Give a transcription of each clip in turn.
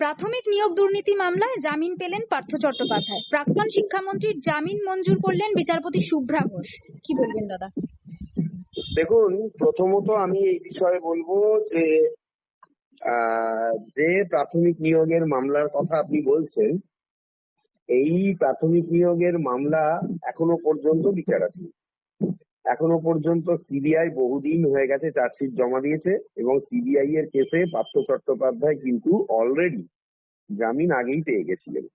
প্রাথমিক নিয়োগ দুর্নীতি মামলায় জামিন পেলেন পার্থ চট্টোপাধ্যায়। প্রাক্তন শিক্ষামন্ত্রীর জামিন মঞ্জুর করলেন বিচারপতি শুভ্রা ঘোষ। কি বলবেন দাদা? দেখুন, প্রথমত আমি এই বিষয়ে বলব যে যে প্রাথমিক নিয়োগের মামলার কথা আপনি বলছেন, এই প্রাথমিক নিয়োগের মামলা এখনও পর্যন্ত বিচারাধীন। এখনও পর্যন্ত সিবিআই বহুদিন হয়ে গেছে চার্জশিট জমা দিয়েছে এবং সিবিআই এর কেসে পার্থ চট্টোপাধ্যায় কিন্তু অলরেডি জামিন আগেই পেয়ে গেছিলেন।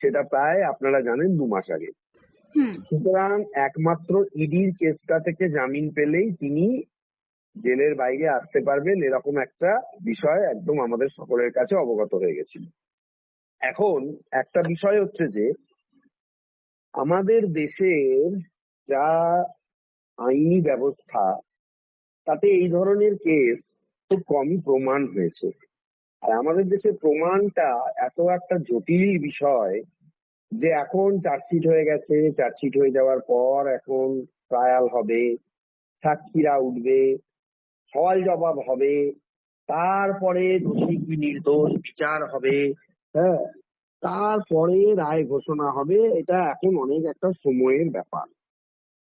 সেটা প্রায় আপনারা জানেন দু মাস আগে। সুতরাং একমাত্র ইডির কেসটা থেকে জামিন পেলেই তিনি জেলের বাইরে আসতে পারবেন এরকম একটা বিষয় একদম আমাদের সকলের কাছে অবগত হয়ে গেছিল। এখন একটা বিষয় হচ্ছে যে আমাদের দেশের যা আইনি ব্যবস্থা, তাতে এই ধরনের কেস খুব কমই প্রমাণ হয়েছে। আর আমাদের দেশে প্রমাণটা এত একটা জটিল বিষয় যে এখন চার্জশিট হয়ে গেছে, চার্জশিট হয়ে যাওয়ার পর এখন ট্রায়াল হবে, সাক্ষীরা উঠবে সওয়াল জবাব হবে, তারপরে দোষী কি নির্দোষ, বিচার হবে হ্যাঁ তারপরে রায় ঘোষণা হবে, এটা এখন অনেক একটা সময়ের ব্যাপার।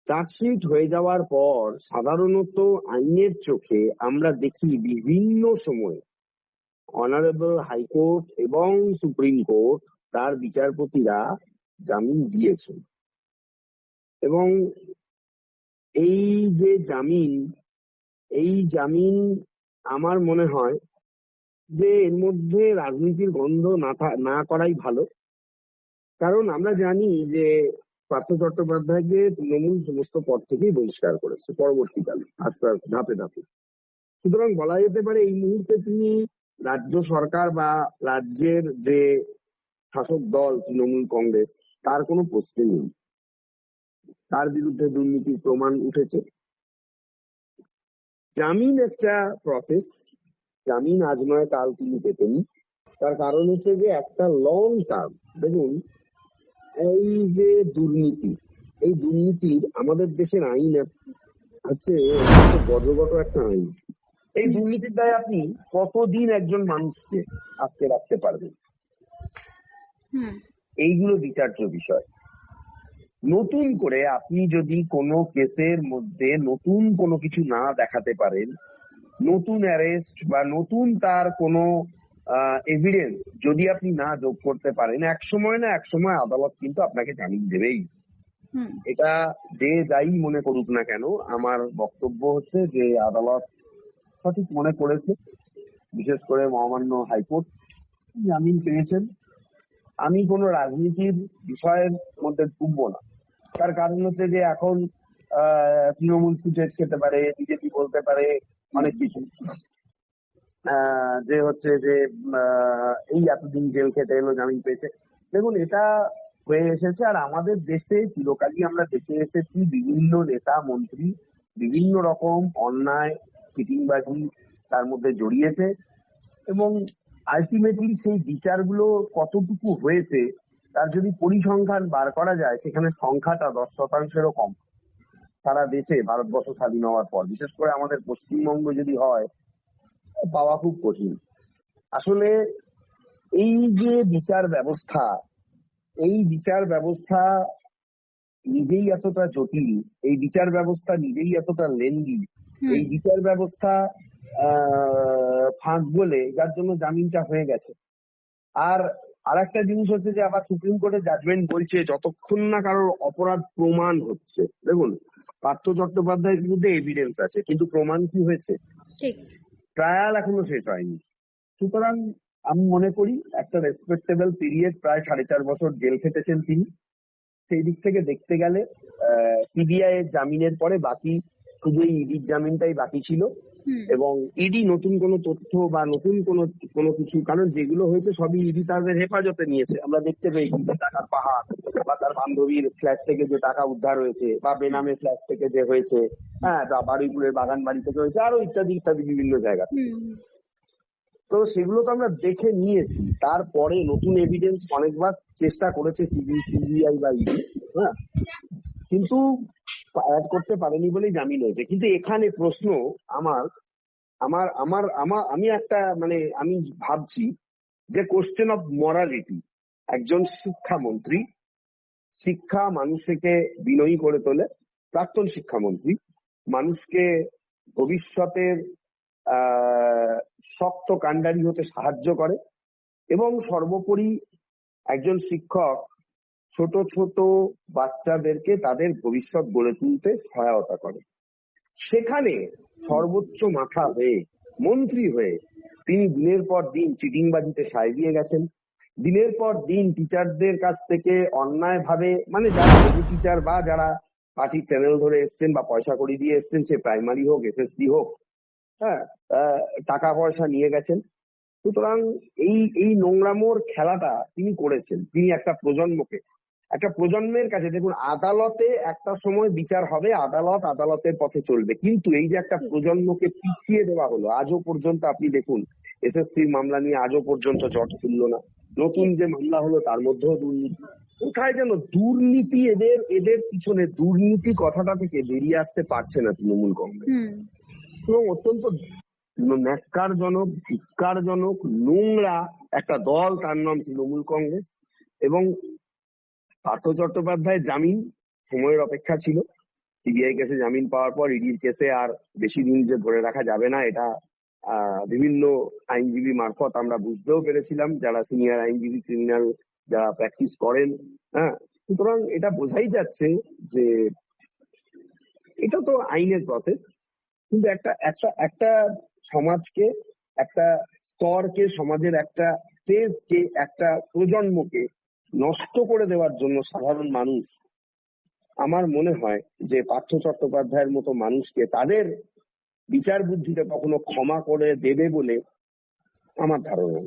চার্জশিট হয়ে যাওয়ার পর সাধারণত আইনের চোখে আমরা দেখি বিভিন্ন সময়ে অনারেবল হাইকোর্ট এবং সুপ্রিম কোর্ট তার বিচারপতিরা জামিন দিয়েছেন। এবং এই যে জামিন, এই জামিন আমার মনে হয় যে এর মধ্যে রাজনীতির গন্ধ না না করাই ভালো। কারণ আমরা জানি যে পার্থ চট্টোপাধ্যায়কে তৃণমূল সমস্ত পদ থেকেই বহিষ্কার করেছে, পরবর্তীকালে, আস্তে আস্তে, ধাপে ধাপে। সুতরাং বলা যেতে পারে, এই মুহূর্তে তিনি রাজ্য সরকার বা রাজ্যের যে শাসক দল তৃণমূল কংগ্রেস, তার কোনো প্রশ্ন নেই। তার বিরুদ্ধে দুর্নীতির প্রমাণ উঠেছে। জামিন একটা প্রসেস জামিন আজ নয়, কাল তিনি পেতেন। তার কারণ হচ্ছে যে একটা লং টার্ম দেখুন এই যে দুর্নীতি এই দুর্নীতির আমাদের দেশের আইন হচ্ছে গজগত একটা আইন। এই দুর্নীতির দায় আপনি কতদিন একজন মানুষকে আটকে রাখতে পারবেন? এইগুলো বিচার্য বিষয়। নতুন করে আপনি যদি কোনো কেসের মধ্যে নতুন কোনো কিছু না দেখাতে পারেন নতুন অ্যারেস্ট বা নতুন তার কোনো এভিডেন্স যদি আপনি না যোগ করতে পারেন এক সময় না এক সময় আদালত কিন্তু আপনাকে জামিন দেবেই। এটা যে যাই মনে করুক না কেন আমার বক্তব্য হচ্ছে যে আদালত সঠিক মনে করেছে। বিশেষ করে মহামান্য হাইকোর্ট জামিন পেয়েছেন। আমি কোনো রাজনীতির বিষয়ের মধ্যে ঢুকবো না। তার কারণ হচ্ছে যে এখন আহ, তৃণমূল ফুটেজ খেতে পারে বিজেপি বলতে পারে অনেক কিছু। যে হচ্ছে যে এই এতদিন জেল খেটে এলো, জামিন পেয়েছে। দেখুন, এটা হয়ে এসেছে আর আমাদের দেশে চিরকালই আমরা দেখে এসেছি বিভিন্ন নেতা, মন্ত্রী বিভিন্ন রকম অন্যায়, চিটিংবাজি তার মধ্যে জড়িয়েছে এবং আলটিমেটলি সেই বিচারগুলো কতটুকু হয়েছে, তার যদি পরিসংখ্যান বার করা যায়, সেখানে সংখ্যাটা দশ শতাংশেরও কম। সারা দেশে ভারতবর্ষ স্বাধীন হওয়ার পর, বিশেষ করে আমাদের পশ্চিমবঙ্গ যদি হয় পাওয়া খুব কঠিন। আসলে এই যে বিচার ব্যবস্থা এই বিচার ব্যবস্থা নিজেই এতটা জটিল এই বিচার ব্যবস্থা নিজেই এতটা লেন্দি এই বিচার ব্যবস্থা আহ, ফাঁক বলে যার জন্য জামিনটা হয়ে গেছে। আর আরেকটা জিনিস হচ্ছে যে আবার সুপ্রিম কোর্টের জাজমেন্ট বলছে যতক্ষণ না কারোর অপরাধ প্রমাণ হচ্ছে। দেখুন পার্থ চট্টোপাধ্যায়ের বিরুদ্ধে এভিডেন্স আছে কিন্তু প্রমাণ কি হয়েছে? ট্রায়াল এখনও শেষ হয়নি। সুতরাং আমি মনে করি একটা রেসপেক্টেবল পিরিয়ড প্রায় সাড়ে চার বছর জেল খেটেছেন তিনি। সেই দিক থেকে দেখতে গেলে সিবিআই এর জামিনের পরে বাকি শুধু এই ইডির জামিনটাই বাকি ছিল। এবং ইডি নতুন কোনো তথ্য বা নতুন কোনো কোনো কিছু কারণ যেগুলো হয়েছে সবই ইডি তাদের হেফাজতে নিয়েছে। আমরা দেখতে পেয়েছি টাকার পাহাড় বা তার বান্ধবীর ফ্ল্যাট থেকে যে টাকা উদ্ধার হয়েছে বা বেনামে ফ্ল্যাট থেকে যে হয়েছে হ্যাঁ বা বাড়িপুরের বাগান বাড়ি থেকে হয়েছে আরও ইত্যাদি ইত্যাদি বিভিন্ন জায়গা হুম তো সেগুলো তো আমরা দেখে নিয়েছি। তারপরে নতুন এভিডেন্স অনেকবার চেষ্টা করেছে সিবি সিবিআই বা ইডি হ্যাঁ? কিন্তু অ্যাড করতে পারেনি বলেই জামিন হয়েছে। কিন্তু এখানে প্রশ্ন আমার আমার আমার আমার আমি একটা মানে আমি ভাবছি যে কোশ্চেন অফ মরালিটি একজন শিক্ষামন্ত্রী শিক্ষা মানুষকে বিনয়ী করে তোলে, প্রাক্তন শিক্ষামন্ত্রী মানুষকে ভবিষ্যতের শক্ত কাণ্ডারি হতে সাহায্য করে এবং সর্বোপরি একজন শিক্ষক ছোট ছোট বাচ্চাদেরকে তাদের ভবিষ্যৎ গড়ে তুলতে সহায়তা করে। সেখানে সর্বোচ্চ মাথা হয়ে, মন্ত্রী হয়ে তিনি দিনের পর দিন চিটিংবাজিতে সায় দিয়ে গেছেন। দিনের পর দিন টিচারদের কাছ থেকে অন্যায় ভাবে মানে যারা টিচার বা যারা পার্টির চ্যানেল ধরে এসছেন বা পয়সা করি দিয়ে এসছেন, সে প্রাইমারি হোক এসএসসি হোক হ্যাঁ টাকা পয়সা নিয়ে গেছেন। সুতরাং এই এই নোংরামোর খেলাটা তিনি করেছেন। তিনি একটা প্রজন্মকে একটা প্রজন্মের কাছে দেখুন আদালতে একটা সময় বিচার হবে আদালত আদালতের পথে চলবে। কিন্তু এই যে একটা প্রজন্মকে পিছিয়ে দেওয়া হলো আজও পর্যন্ত আপনি দেখুন এসএসসির মামলা নিয়ে আজও পর্যন্ত জট খুললো না। নতুন যে মামলা হলো তার মধ্যেও দুর্নীতি। কোথায় যেন দুর্নীতি এদের এদের পিছনে দুর্নীতি কথাটা থেকে বেরিয়ে আসতে পারছে না তৃণমূল কংগ্রেস। এবং অত্যন্ত ন্যাক্কারজনক ধিক্কারজনক নোংরা একটা দল তার নাম তৃণমূল কংগ্রেস। এবং পার্থ চট্টোপাধ্যায় জামিন, সময়ের অপেক্ষা ছিল। সিবিআই কেসে জামিন পাওয়ার পর ইডির কেসে আর বেশি দিন যে ধরে রাখা যাবে না, এটা বিভিন্ন আইনজীবী মারফত আমরা বুঝতেও পেরেছিলাম। যারা সিনিয়র আইনজীবী, ক্রিমিনাল যারা প্র্যাকটিস করেন হ্যাঁ সুতরাং এটা বোঝাই যাচ্ছে যে এটা তো আইনের প্রসেস কিন্তু একটা একটা একটা সমাজকে, একটা স্তরকে, সমাজের একটা ফেজকে একটা প্রজন্মকে নষ্ট করে দেওয়ার জন্য সাধারণ মানুষ আমার মনে হয় যে পার্থ চট্টোপাধ্যায়ের মতো মানুষকে তাদের বিচার বুদ্ধিতে কখনো ক্ষমা করে দেবে বলে আমার ধারণা।